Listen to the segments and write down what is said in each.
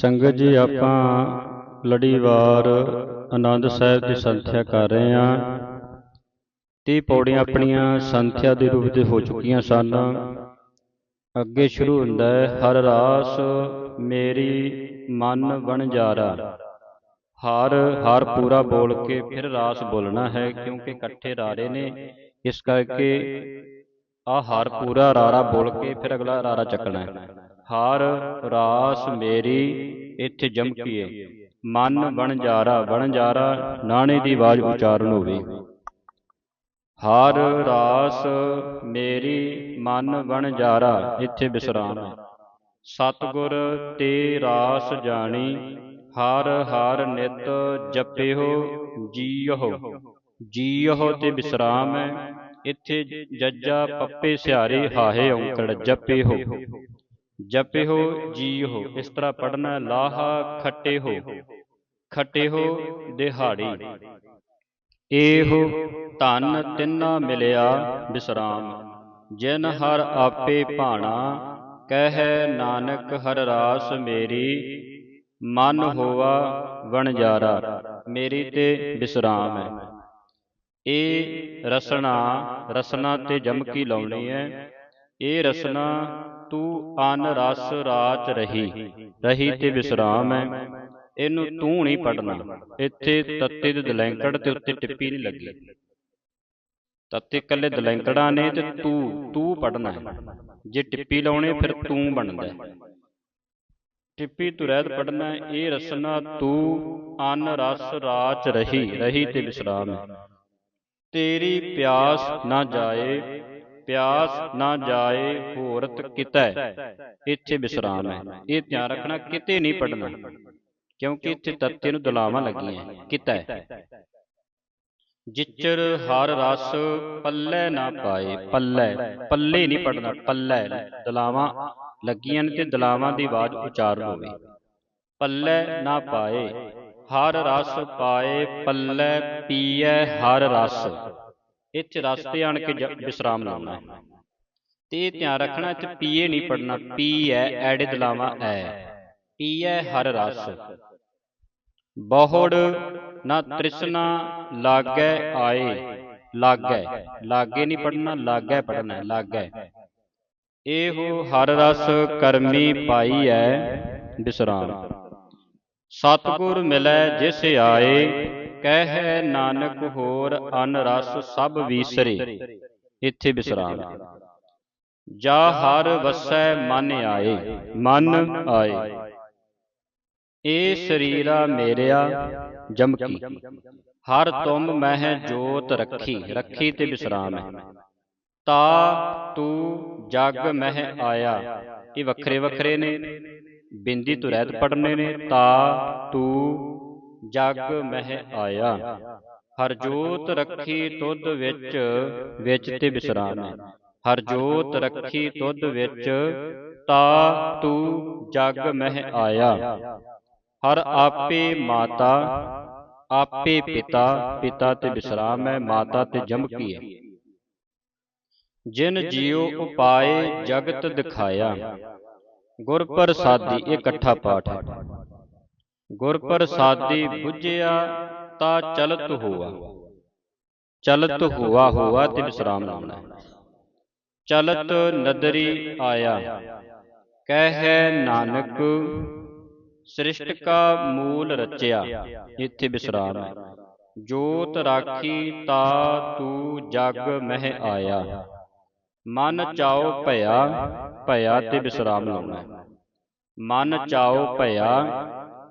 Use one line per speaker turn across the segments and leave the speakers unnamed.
ਸੰਗਤ ਜੀ ਆਪਾਂ ਲੜੀਵਾਰ ਆਨੰਦ ਸਾਹਿਬ ਦੀ ਸੰਥਿਆ ਕਰ ਰਹੇ ਹਾਂ। ਤੀਹ ਪੌੜੀਆਂ ਆਪਣੀਆਂ ਸੰਥਿਆ ਦੇ ਰੂਪ ਦੇ ਹੋ ਚੁੱਕੀਆਂ ਸਨ। ਅੱਗੇ ਸ਼ੁਰੂ ਹੁੰਦਾ ਹੈ ਹਰ ਰਾਸ ਮੇਰੀ ਮਨ ਵਣਜਾਰਾ। ਹਰ ਹਰ ਪੂਰਾ ਬੋਲ ਕੇ ਫਿਰ ਰਾਸ ਬੋਲਣਾ ਹੈ ਕਿਉਂਕਿ ਇਕੱਠੇ ਰਾਰੇ ਨੇ। ਇਸ ਕਰਕੇ ਆ ਹਰ ਪੂਰਾ ਰਾਰਾ ਬੋਲ ਕੇ ਫਿਰ ਅਗਲਾ ਰਾਰਾ ਚੱਕਣਾ ਹੈ। ਹਰ, ਰਾਸ ਮੇਰੀ, ਇੱਥੇ ਜਮਕੀਏ ਮਨ ਵਣਜਾਰਾ ਵਣਜਾਰਾ ਨਾਣੇ ਦੀ ਆਵਾਜ਼ ਉਚਾਰਨ ਹੋਵੇ। ਹਰ, ਰਾਸ ਮੇਰੀ, ਮਨ ਵਣਜਾਰਾ ਇੱਥੇ ਵਿਸਰਾਮ ਹੈ। ਸਤਗੁਰ, ਤੇ ਰਾਸ ਜਾਣੀ, ਹਰ ਹਰ ਨਿਤ ਜਪਿਓ ਜੀਓ ਜੀਓ ਤੇ ਵਿਸਰਾਮ ਹੈ, ਇੱਥੇ ਜੱਜਾ, ਪੱਪੇ ਸਿਹਾਰੇ, ਹਾਹੇ ਔਂਕੜ ਜਪਿਓ। ਜਪਿਓ ਜੀਓ ਇਸ ਤਰ੍ਹਾਂ ਪੜਨਾ ਲਾਹਾ ਖੱਟੇ ਹੋ। ਖੱਟੇ ਹੋ। ਦਿਹਾੜੀ। ਇਹੋ ਧਨ ਤਿੰਨਾ ਮਿਲਿਆ ਵਿਸਰਾਮ ਜਿਨ ਹਰ ਆਪੇ ਭਾਣਾ ਕਹਿ ਨਾਨਕ ਹਰ ਰਾਸ ਮੇਰੀ। ਮਨ ਹੋਆ ਵਣਜਾਰਾ ਮੇਰੀ ਤੇ ਵਿਸਰਾਮ ਹੈ। ਇਹ ਰਸਨਾ ਰਸਨਾ ਤੇ ਜਮਕੀ ਲਾਉਣੀ ਹੈ? ਇਹ ਰਸਨਾ ਤੂੰ ਅਨ ਰਸ ਰਾਚ ਰਹੀ। ਰਹੀ ਤੇ ਵਿਸਰਾਮ ਹੈ। ਇਹਨੂੰ ਤੂੰ ਨਹੀਂ ਪੜਨਾ ਇੱਥੇ ਤੱਤੇ ਦੇ ਦਲੈਂਕੜ ਤੇ ਉੱਤੇ ਟਿੱਪੀ ਨਹੀਂ ਲੱਗੀ। ਤੱਤੇ ਇਕੱਲੇ ਦਲੈਂਕੜਾਂ ਨੇ ਤੇ ਤੂੰ ਤੂੰ ਪੜਨਾ ਹੈ। ਜੇ ਟਿੱਪੀ ਲਾਉਣੇ, ਫਿਰ ਤੂੰ ਬਣਦਾ ਟਿੱਪੀ ਤੂੰ ਰਹਿਤ ਪੜਨਾ ਇਹ ਰਸਨਾ ਤੂੰ ਅਨ ਰਸ ਰਾਚ ਰਹੀ। ਰਹੀ ਤੇ ਵਿਸਰਾਮ ਹੈ। ਤੇਰੀ ਪਿਆਸ ਨਾ ਜਾਏ ਪਿਆਸ ਨਾ ਜਾਏ ਹੋਰਤ ਕਿਤੈ ਇੱਥੇ ਵਿਸਰਾਮ ਹੈ। ਇਹ ਧਿਆਨ ਰੱਖਣਾ ਕਿਤੇ ਨਹੀਂ ਪੜਨਾ ਕਿਉਂਕਿ ਇੱਥੇ ਤੱਤੇ ਨੂੰ ਦਲਾਵਾਂ ਲੱਗੀਆਂ ਕਿਤੈ ਜਿਚਰ ਹਰ ਰਸ ਪੱਲੇ ਨਾ ਪਾਏ ਪੱਲੇ ਪੱਲੇ ਨਹੀਂ ਪੜਨਾ ਪੱਲੇ। ਦਲਾਵਾਂ ਲੱਗੀਆਂ ਨੇ ਤੇ ਦਲਾਵਾਂ ਦੀ ਆਵਾਜ਼ ਉਚਾਰਨ ਹੋਵੇ। ਪੱਲੇ ਨਾ ਪਾਏ ਹਰ ਰਸ ਪਾਏ ਪੱਲੇ ਪੀਐ ਹਰ ਰਸ। ਇੱਥੇ ਰਸ ਤੇ ਆਣ ਕੇ ਵਿਸਰਾਮ ਲਾਉਣਾ ਤੇ ਇਹ ਧਿਆਨ ਰੱਖਣਾ, ਇੱਥੇ ਪੀਏ ਨਹੀਂ ਪੜਨਾ ਪੀ ਹੈ ਐੜੇ ਦਲਾਵਾਂ ਐ। ਪੀਐ ਹਰ ਰਸ। ਬਹੁੜ ਨਾ ਤ੍ਰਿਸ਼ਨਾ ਲਾਗੈ ਆਏ। ਲਾਗੈ। ਲਾਗੇ ਨਹੀਂ ਪੜਨਾ ਲਾਗੈ ਪੜਨਾ ਹੈ, ਲਾਗੈ। ਇਹੋ ਹਰ ਰਸ ਕਰਮੀ ਪਾਈ ਐ ਵਿਸਰਾਮ। ਸਤਗੁਰ ਮਿਲੈ ਜਿਸ ਆਏ। ਕਹਿ ਨਾਨਕ ਹੋਰ ਅਨ ਰਸ ਸਭ ਵੀਸਰੇ, ਇੱਥੇ ਵਿਸਰਾਮ। ਜਾ ਹਰ ਵਸੈ ਮਨ ਆਏ ਮਨ ਆਏ। ਏ ਸਰੀਰਾ ਮੇਰਿਆ, ਜਮਕੀ। ਹਰ ਤੁਮ ਮਹਿ ਜੋਤ ਰੱਖੀ ਰੱਖੀ ਤੇ ਵਿਸਰਾਮ ਹੈ। ਤਾ ਤੂੰ ਜਗ ਮਹਿ ਆਇਆ, ਇਹ ਵੱਖਰੇ ਵੱਖਰੇ ਨੇ। ਬਿੰਦੀ ਤੋਂ ਰਹਿਤ ਪੜਨੇ ਨੇ। ਤਾ ਤੂੰ ਜਗ ਮਹਿ ਆਇਆ। ਹਰ ਜੋਤ ਰੱਖੀ ਤੁਧ ਵਿੱਚ ਵਿੱਚ ਤੇ ਵਿਸਰਾਮ ਹੈ ਹਰ ਜੋਤ ਰੱਖੀ ਤੁਧ ਵਿੱਚ ਤਾ ਤੂੰ ਜਗ ਮਹਿ ਆਇਆ। ਹਰ ਆਪੇ ਮਾਤਾ ਆਪੇ ਪਿਤਾ ਪਿਤਾ ਤੇ ਵਿਸਰਾਮ ਹੈ ਮਾਤਾ ਤੇ ਜਮਕੀ ਹੈ। ਜਿਨ ਜੀਉ ਉਪਾਏ ਜਗਤ ਦਿਖਾਇਆ। ਗੁਰ ਪ੍ਰਸਾਦੀ ਇਕੱਠਾ ਪਾਠ ਹੈ। ਗੁਰ ਪ੍ਰਸਾਦੀ ਬੁੱਝਿਆ ਤਾ ਚਲਤ ਹੋਆ। ਚਲਤ ਹੋਆ ਹੋਆ ਤੇ ਵਿਸਰਾਮ ਲਾਉਣਾ ਹੈ ਚਲਤ ਨਦਰੀ ਆਇਆ। ਕਹਿ ਨਾਨਕ ਸ੍ਰਿਸ਼ਟ ਕਾ ਮੂਲ ਰਚਿਆ। ਇੱਥੇ ਵਿਸਰਾਮ ਹੈ। ਜੋਤ ਰਾਖੀ ਤਾ ਤੂੰ ਜਗ ਮਹਿ ਆਇਆ। ਮਨ ਚਾਉ ਭਇਆ ਭਇਆ ਤੇ ਵਿਸਰਾਮ ਲਾਉਣਾ। ਮਨ ਚਾਉ ਭਇਆ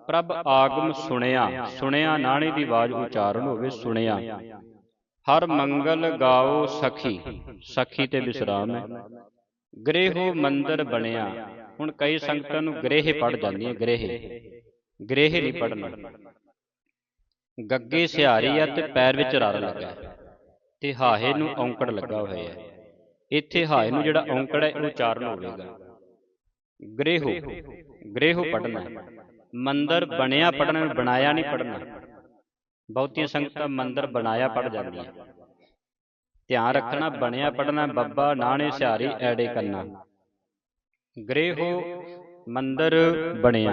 ਪ੍ਰਭ ਆਗਮ ਸੁਣਿਆ ਸੁਣਿਆ ਨਾਣੇ ਦੀ ਆਵਾਜ਼ ਉਚਾਰਨ ਹੋਵੇ, ਸੁਣਿਆ। ਹਰ ਮੰਗਲ ਗਾਓ ਸਖੀ ਸਖੀ ਤੇ ਵਿਸਰਾਮ ਹੈ। ਗ੍ਰਹਿ ਮੰਦਰ ਬਣਿਆ। ਹੁਣ ਕਈ ਸੰਗਤਾਂ ਨੂੰ ਗ੍ਰਹਿ ਪੜ ਜਾਂਦੀਆਂ, ਗ੍ਰਹਿ। ਗ੍ਰਹਿ ਨਹੀਂ ਪੜਨਾ ਗੱਗੇ ਸਿਹਾਰੀ ਆ ਤੇ ਪੈਰ ਵਿੱਚ ਰੜ ਲੱਗਾ। ਤੇ ਹਾਹੇ ਨੂੰ ਔਂਕੜ ਲੱਗਾ ਹੋਇਆ ਹੈ। ਇੱਥੇ ਹਾਏ ਨੂੰ ਜਿਹੜਾ ਔਂਕੜ ਹੈ, ਉਹ ਉਚਾਰਨ ਹੋਵੇਗਾ। ਗ੍ਰਹਿ ਗ੍ਰਹਿ ਪੜਨਾ ਮੰਦਰ ਬਣਿਆ ਪੜਨਾ ਬਣਾਇਆ ਨਹੀਂ ਪੜਨਾ ਬਹੁਤੀਆਂ ਸੰਗਤਾਂ ਮੰਦਰ ਬਣਾਇਆ ਪੜ ਜਾਂਦੀਆਂ। ਧਿਆਨ ਰੱਖਣਾ ਬਣਿਆ ਪੜਨਾ ਬੱਬਾ ਨਾਣੇ ਸਿਹਾਰੀ ਐੜੇ ਕੰਨਾ। ਗ੍ਰਹਿ ਮੰਦਰ ਬਣਿਆ।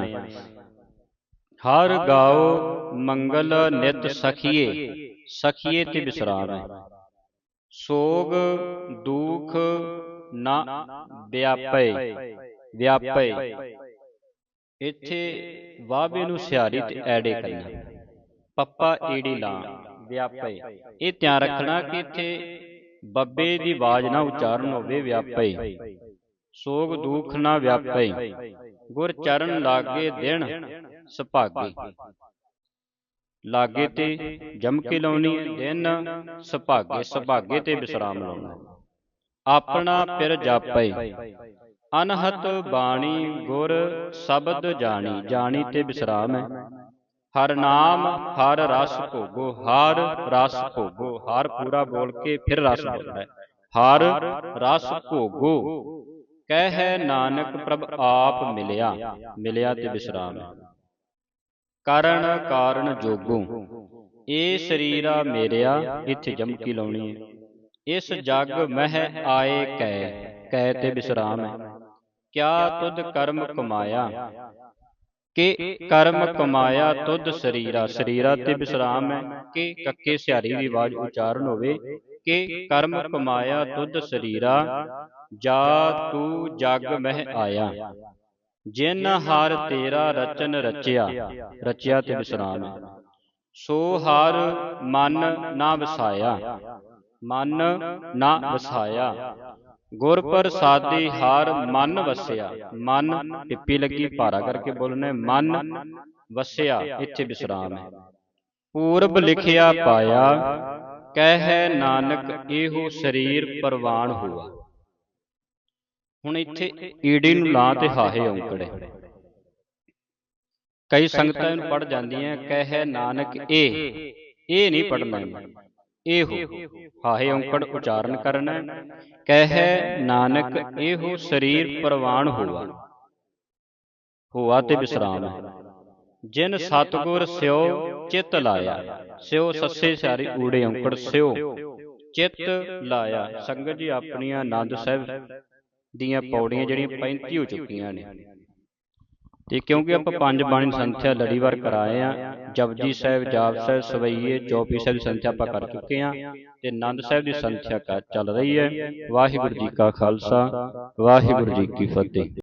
ਹਰ ਗਾਓ ਮੰਗਲ ਨਿਤ ਸਖੀਏ ਸਖੀਏ ਤੇ ਵਿਸਰਾਮ। ਹੈ ਸੋਗ ਦੁਖ ਨਾ ਵਿਆਪੇ। ਵਿਆਪੇ। ਇੱਥੇ ਵਾਵੇ ਨੂੰ ਸਿਆਰੀ ਤੇ ਐੜੇ ਕਰਨਾ ਪੱਪਾ ਈੜੀ ਲਾ ਵਿਆਪੇ। ਇਹ ਧਿਆਨ ਰੱਖਣਾ ਕਿ ਇੱਥੇ ਬੱਬੇ ਦੀ ਆਵਾਜ਼ ਨਾ ਉਚਾਰਨ ਹੋਵੇ ਵਿਆਪੇ। ਸੋਗ ਦੁਖ ਨਾ ਵਿਆਪੇ। ਗੁਰ ਚਰਨ ਲਾਗੇ ਦਿਨ ਸੁਭਾਗੇ। ਲਾਗੇ ਤੇ ਜਮ ਕੇ ਲਾਉਣੀ ਦਿਨ ਸੁਭਾਗੇ ਸੁਭਾਗੇ ਤੇ ਵਿਸਰਾਮ ਲਾਉਣਾ। ਆਪਣਾ ਪਿਰ ਜਾਪੇ। ਅਨਹਤ ਬਾਣੀ ਗੁਰ ਸ਼ਬਦ ਜਾਣੀ ਜਾਣੀ ਤੇ ਵਿਸਰਾਮ ਹੈ। ਹਰ ਨਾਮ, ਹਰ ਰਸ ਭੋਗੋ, ਹਰ ਰਸ ਭੋਗੋ, ਹਰ ਪੂਰਾ ਬੋਲ ਕੇ ਫਿਰ ਰਸ ਬੋਲਦਾ ਹੈ। ਹਰ ਰਸ ਭੋਗੋ, ਕਹਿ ਨਾਨਕ ਪ੍ਰਭ ਆਪ ਮਿਲਿਆ ਮਿਲਿਆ ਤੇ ਵਿਸਰਾਮ ਹੈ। ਕਰਨ ਕਾਰਨ ਜੋਗੋ ਇਹ ਸਰੀਰਾ ਮੇਰਿਆ, ਇੱਥੇ ਜਮਕੀ ਲਾਉਣੀ ਹੈ। ਇਸ ਜਗ ਮਹਿ ਆਏ ਕੈ ਕੈ ਤੇ ਵਿਸਰਾਮ ਹੈ। ਕਿਆ ਤੁਧ ਕਰਮ ਕਮਾਇਆ? ਕਿ ਕਰਮ ਕਮਾਇਆ ਤੁਧ ਸਰੀਰਾ? ਸਰੀਰਾ? ਤੇ ਵਿਸਰਾਮ ਹੈ। ਕਿ ਕੱਕੇ ਸਿਹਾਰੀ ਦੀ ਆਵਾਜ਼ ਉਚਾਰਨ ਹੋਵੇ? ਕਿ ਕਰਮ ਕਮਾਇਆ ਤੁਧ ਸਰੀਰਾ? ਜਾ ਤੂੰ ਜਗ ਮਹਿ ਆਇਆ। ਜਿਨ ਹਰ ਤੇਰਾ ਰਚਨ ਰਚਿਆ ਰਚਿਆ ਤੇ ਵਿਸਰਾਮ ਹੈ। ਸੋ ਹਰ ਮਨ ਨਾ ਵਸਾਇਆ। ਮਨ ਨਾ ਵਸਾਇਆ। ਗੁਰ ਪ੍ਰਸਾਦੀ ਹਰ ਮਨ ਵਸਿਆ। ਮਨ ਟਿੱਪੀ ਲੱਗੀ ਭਾਰਾ ਕਰਕੇ ਬੋਲਣਾ ਮਨ ਵਸਿਆ ਇੱਥੇ ਵਿਸਰਾਮ ਹੈ। ਪੂਰਬ ਲਿਖਿਆ ਪਾਇਆ ਕਹਿ ਨਾਨਕ ਇਹੋ ਸਰੀਰ ਪ੍ਰਵਾਨ ਹੋਆ। ਹੁਣ ਇੱਥੇ ਈੜੀ ਨੂੰ ਲਾਂ ਤੇ ਹਾਹੇ ਔਂਕੜੇ। ਕਈ ਸੰਗਤਾਂ ਇਹਨੂੰ ਪੜ ਜਾਂਦੀਆਂ ਕਹਿ ਨਾਨਕ ਇਹ। ਇਹ। ਨਹੀਂ ਪੜਨਾ ਇਹੋ। ਹਾਹੇ ਔਂਕੜ ਉਚਾਰਨ ਕਰਨਾ ਕਹਿ ਨਾਨਕ ਇਹੋ ਸਰੀਰ ਪ੍ਰਵਾਨ ਹੋਆ ਹੋਆ ਤੇ ਵਿਸਰਾਮ ਹੈ। ਜਿਨ ਸਤਗੁਰ ਸਿਓ ਚਿਤ ਲਾਇਆ, ਸਿਓ ਸੱਸੇ ਸਾਰੀ ਊੜੇ ਔਂਕੜ ਸਿਓ। ਚਿਤ ਲਾਇਆ, ਸੰਗਤ ਜੀ ਆਪਣੀਆਂ ਆਨੰਦ ਸਾਹਿਬ ਦੀਆਂ ਪੌੜੀਆਂ ਜਿਹੜੀਆਂ 35 ਹੋ ਚੁੱਕੀਆਂ ਨੇ। ਤੇ ਕਿਉਂਕਿ ਆਪਾਂ ਪੰਜ ਬਾਣੀ ਸੰਥਿਆ ਲੜੀਵਾਰ ਕਰਾਏ ਆ, ਜਪਜੀ ਸਾਹਿਬ, ਜਾਪ ਸਾਹਿਬ, ਸਵਈਏ, ਚੌਪੀ ਸਾਹਿਬ ਦੀ ਸੰਥਿਆ ਆਪਾਂ ਕਰ ਚੁੱਕੇ ਆ, ਤੇ ਆਨੰਦ ਸਾਹਿਬ ਦੀ ਸੰਥਿਆ ਚੱਲ ਰਹੀ ਹੈ। ਵਾਹਿਗੁਰੂ ਜੀ ਕਾ ਖਾਲਸਾ, ਵਾਹਿਗੁਰੂ ਜੀ ਕੀ ਫਤਿਹ।